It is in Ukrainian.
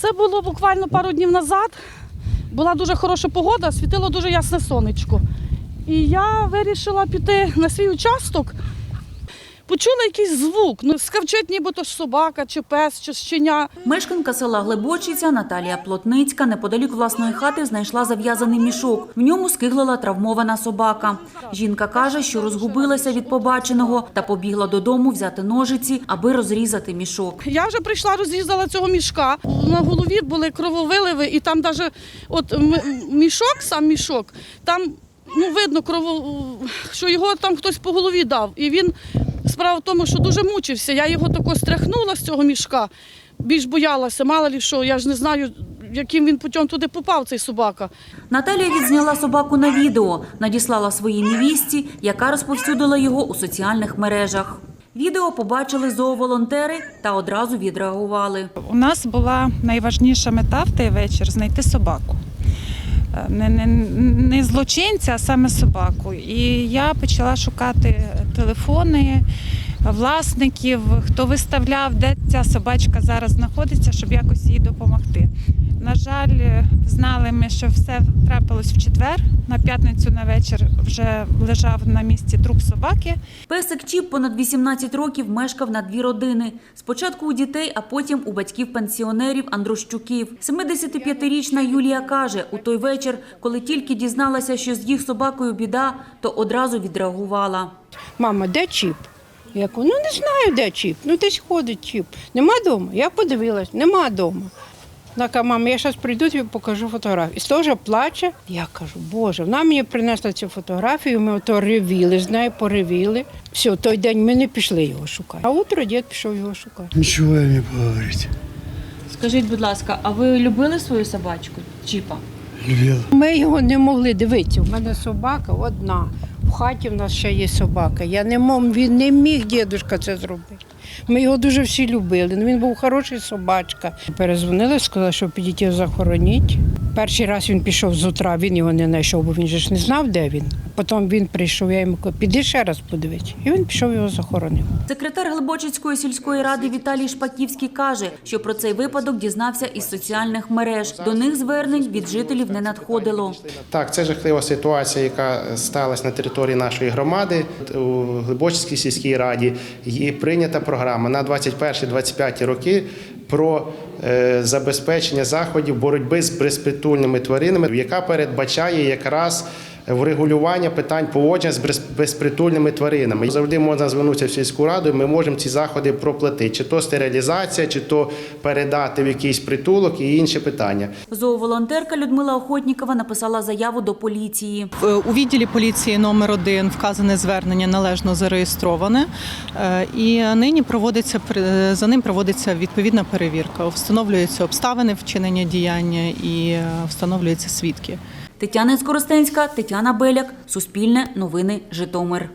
Це було буквально пару днів назад. Була дуже хороша погода, світило дуже ясне сонечко. І я вирішила піти на свій участок. Почула якийсь звук. Ну, скавчить нібито ж собака, чи пес, чи щеня. Мешканка села Глибочиця Наталія Плотницька неподалік власної хати знайшла зав'язаний мішок. В ньому скиглила травмована собака. Жінка каже, що розгубилася від побаченого та побігла додому взяти ножиці, аби розрізати мішок. Я вже прийшла, розрізала цього мішка. На голові були крововиливи, і там навіть от мішок, сам мішок, там ну, видно, крово, що його там хтось по голові дав. І він справа в тому, що дуже мучився. Я його тако стряхнула з цього мішка, більш боялася, мало лі що, я ж не знаю, яким він путем туди попав, цей собака. Наталія відзняла собаку на відео, надіслала своїй невістці, яка розповсюдила його у соціальних мережах. Відео побачили зооволонтери та одразу відреагували. У нас була найважніша мета в той вечір знайти собаку. Не, не, не злочинця, а саме собаку. І я почала шукати телефони власників, хто виставляв, де ця собачка зараз знаходиться, щоб якось їй допомогти. Знали ми, що все трапилось в четвер. На п'ятницю на вечір вже лежав на місці труп собаки. Песик Чіп понад 18 років мешкав на дві родини. Спочатку у дітей, а потім у батьків-пенсіонерів Андрощуків. 75-річна Юлія каже, у той вечір, коли тільки дізналася, що з їх собакою біда, то одразу відреагувала. Мама, де чіп? Я кажу, ну не знаю, де чіп. Ну десь ходить чіп. Нема вдома. Я подивилась, нема вдома. Вона каже, мама, я зараз прийду тобі покажу фотографію. І теж плаче. Я кажу, Боже, вона мені принесла цю фотографію, ми ото ревіли з нею, поревіли. Все, той день ми не пішли його шукати. А утро дід пішов його шукати. Ничего им не поговорить. Скажіть, будь ласка, а ви любили свою собачку Чіпа? Любил. Ми його не могли дивитися. У мене собака одна. В хаті в нас ще є собака. Я не мог, він не міг дідусь це зробити. Ми його дуже всі любили. Ну, Він був хороший собачка. Перезвонили, сказали, що підіть його захороніть. Перший раз він пішов з утра, він його не знайшов, бо він же ж не знав, де він. Потім він прийшов, я йому кажу, піди ще раз подивись. І він пішов його захоронив. Секретар Глибочицької сільської ради Віталій Шпаківський каже, що про цей випадок дізнався із соціальних мереж. До них звернень від жителів не надходило. Так, це жахлива ситуація, яка сталася на території нашої громади. У Глибочицькій сільській раді є прийнята програма на 21-25 роки про е, забезпечення заходів боротьби з безпритульними тваринами, яка передбачає якраз врегулювання питань поводження з без- безпритульними тваринами. Завжди можна звернутися в сільську раду. і Ми можемо ці заходи проплатити, чи то стерилізація, чи то передати в якийсь притулок і інші питання. Зооволонтерка Людмила Охотнікова написала заяву до поліції. Е, У відділі поліції номер 1 вказане звернення належно зареєстроване, е, і нині проводиться пр- за ним проводиться відповідна перевірка. Встановлюються обставини вчинення діяння і е, встановлюються свідки. Тетяна Скоростенська, Тетяна Беляк, Суспільне, Новини, Житомир.